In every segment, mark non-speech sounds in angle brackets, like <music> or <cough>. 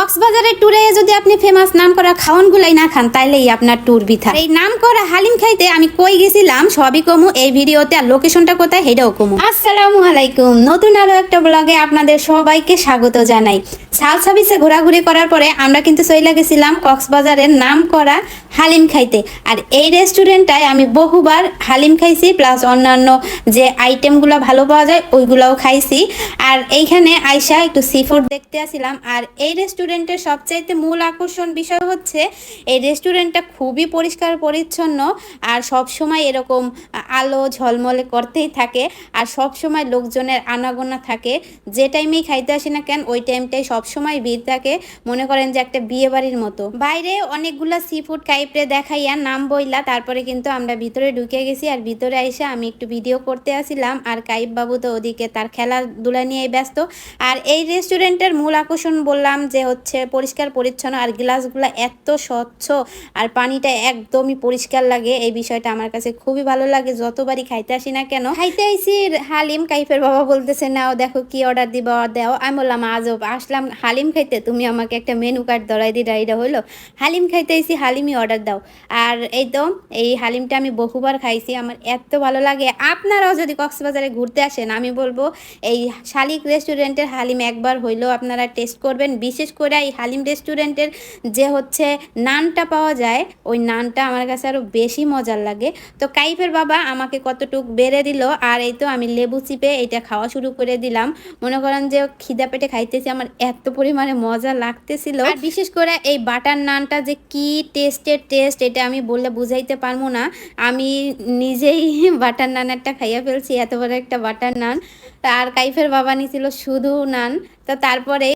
কক্সবাজারের ট্যুরে যদি আপনি ফেমাস নাম করা খাওয়ানগুলাই না খান তাইলেই আপনার ট্যুর বিথা। এই নাম করা হালিম খাইতে আমি কই গেছিলাম সবই কমু এই ভিডিওতে আর লোকেশনটা কোথায় হেডাও কমু। আসসালামু আলাইকুম। নতুন আরও একটা ব্লগে আপনাদের সবাইকে স্বাগত জানাই। সাল সাবিসে ঘোরাঘুরি করার পরে আমরা কিন্তু চইলা গেছিলাম কক্সবাজারের নাম করা হালিম খাইতে। আর এই রেস্টুরেন্টটায় আমি বহুবার হালিম খাইছি প্লাস অন্যান্য যে আইটেমগুলো ভালো পাওয়া যায়, ওইগুলোও খাইছি। আর এইখানে আয়সা একটু সি ফুড দেখতে আসছিলাম আর এই রেস্টুরেন্টের সবচাইতে মূল আকর্ষণ বিষয় হচ্ছে, এই রেস্টুরেন্টটা খুবই পরিষ্কার পরিচ্ছন্ন, আর সব সময় এরকম আলো ঝলমলে করতেই থাকে, আর সব সময় লোকজনের আনাগোনা থাকে। যে টাইমেই খাইতে আসি না কেন, ওই টাইমটাই সব সময় ভিড় থাকে। মনে করেন যে একটা বিয়ে বাড়ির মতো। বাইরে অনেকগুলা সি ফুড কাইপরে দেখাইয়া নাম বইলা, তারপরে কিন্তু আমরা ভিতরে ঢুকে গেছি আর ভিতরে এসে আমি একটু ভিডিও করতে আসিলাম আর কাইপ বাবু তো ওদিকে তার খেলাধুলা নিয়ে ব্যস্ত। আর এই রেস্টুরেন্টের মূল আকর্ষণ বললাম যে হচ্ছে পরিষ্কার, পরিচ্ছন্ন আর গ্লাসগুলো এত স্বচ্ছ আর পানিটা একদমই পরিষ্কার লাগে। এই বিষয়টা আমার কাছে খুবই ভালো লাগে, যতবারই খাইতে আসি না কেন। খাইতে আইসি হালিম কাইফের বাবা বলতেছে, নাও দেখো কি অর্ডার দিবা, দাও। আমি বললাম, আজব, আসলাম হালিম খাইতে, তুমি আমাকে একটা মেনু কার্ড ধরাই দিটা এটা হইল। হালিম খাইতে আইসি, হালিমই অর্ডার দাও। আর এই তো, এই হালিমটা আমি বহুবার খাইছি, আমার এত ভালো লাগে। আপনারাও যদি কক্সবাজারে ঘুরতে আসেন, আমি বলব, এই শালিক রেস্টুরেন্টের হালিম একবার হইলেও আপনারা টেস্ট করবেন। বিশেষ করে এই হালিম রেস্টুরেন্টের যে হচ্ছে নানটা পাওয়া যায়, ওই নানটা আমার কাছে আরও বেশি মজার লাগে। তো কাইফের বাবা আমাকে কতটুক বেড়ে দিল, আর এই তো আমি লেবু চিপে এটা খাওয়া শুরু করে দিলাম। মনে করেন যে খিদা পেটে খাইতেছি, আমার এত পরিমাণে মজা লাগতেছিল। আর বিশেষ করে এই বাটার নানটা যে কি টেস্টের টেস্ট এটা আমি বললে বুঝাইতে পারব না। আমি নিজেই <laughs> বাটার নানেরটা খাইয়া ফেলছি, এত বড় একটা বাটার নান আর কাইফের বাবা নিছিল শুধু নান। তো তারপরে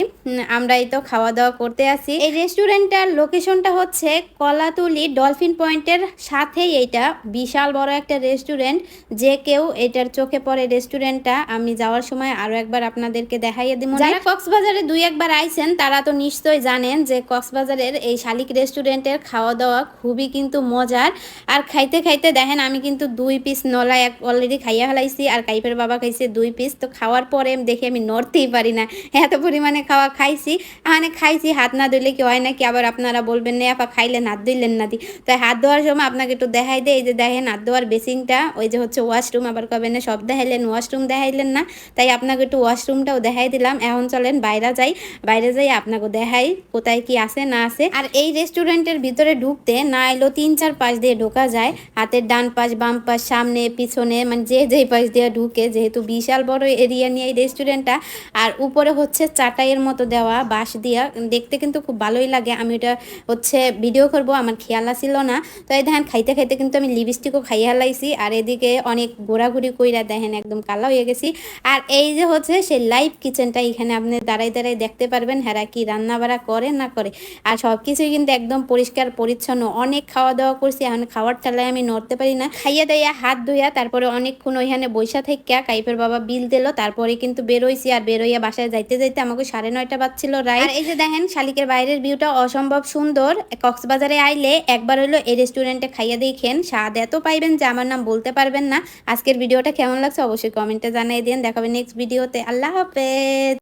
আমরা এই তো খাওয়া দাওয়া করতে আসি। এই রেস্টুরেন্টটার লোকেশনটা হচ্ছে কলাতুলি ডলফিন পয়েন্টের সাথেই এইটা। বিশাল বড় একটা রেস্টুরেন্ট। যে কেউ এটার চোখে পড়ে রেস্টুরেন্টটা। আমি যাওয়ার সময় আরও একবার আপনাদেরকে দেখাইয়ে দিব যারা কক্সবাজারে দুই একবার আইছেন তারা তো নিশ্চয়ই জানেন যে কক্সবাজারের এই শালিক রেস্টুরেন্টের খাওয়া দাওয়া খুবই কিন্তু মজার। আর খাইতে খাইতে দেখেন আমি কিন্তু দুই পিস নলা এক অলরেডি খাইয়া ফেলাইছি। আর কাইফের বাবা খাইছে দুই পিস। তো খাওয়ার পরে দেখে আমি নড়তেই পারি না। এত পরিমাণে খাওয়া খাইছি মানে খাইছি, হাত না ধুইলে কি হয় নাকি? আবার আপনারা বলবেন, না আপা খাইলেন হাত ধুইলেন না দি তাই হাত ধোয়ার সময় আপনাকে একটু দেখাই দেয় এই যে দেখেন হাত ধোয়ার বেসিংটা ওই যে হচ্ছে ওয়াশরুম আবার কবেন না সব দেখাইলেন ওয়াশরুম দেখাইলেন না। তাই আপনাকে একটু ওয়াশরুমটাও দেখাই দিলাম। এখন চলেন বাইরে যাই বাইরে যাই আপনাকে দেখাই কোথায় কি আছে, না আছে। আর এই রেস্টুরেন্টের ভিতরে ঢুকতে না এলো তিন, চার পাশ দিয়ে ঢোকা যায়। হাতের ডান পাশ, বাম পাশ, সামনে, পিছনে মানে যে যেই পাশ দিয়ে ঢুকে, যেহেতু বিশাল বড় এরিয়া নিয়ে এই রেস্টুরেন্টটা আর উপরে হচ্ছে চাটাইয়ের মতো দেওয়া, বাঁশ দিয়া। দেখতে কিন্তু খুব ভালোই লাগে। আমি ওটা হচ্ছে ভিডিও করব, আমার খেয়াল আসিল না। তো এই দেখেন, খাইতে খাইতে কিন্তু আমি লিপস্টিকও খাইয়া লাইছি। আর এদিকে অনেক ঘোরাঘুরি কইরা দেখেন, একদম কালা হয়ে গেছি। আর এই যে হচ্ছে সেই লাইভ কিচেনটা এখানে আপনি দাঁড়াই দাঁড়াই দেখতে পারবেন হ্যাঁ কি রান্না বাড়া করে না করে। আর সব কিছুই কিন্তু একদম পরিষ্কার, পরিচ্ছন্ন। অনেক খাওয়া দাওয়া করছি, এখন খাওয়ার ঠেলায় আমি নড়তে পারি না। খাইয়া দাইয়া, হাত ধুইয়া, তারপরে অনেকক্ষণ ওইখানে বৈশা থেকে কাইপের বাবা বিল দিল, তারপরে কিন্তু বেরোইছি আর বেরোইয়া বাসায় যাইতে যাইতে আমাকে সাড়ে নয়টা বাজছিল রায় এই যে দেখেন, শালিকের বাইরের ভিউটা অসম্ভব সুন্দর। কক্সবাজারে আইলে একবার হলো এই রেস্টুরেন্টে খাইয়া দেখেন, স্বাদ এত পাইবেন যে আমার নাম বলতে পারবেন না। আজকের ভিডিওটা কেমন লাগছে অবশ্যই কমেন্টে জানিয়ে দিন। দেখাবেন নেক্সট ভিডিওতে আল্লাহ হাফেজ!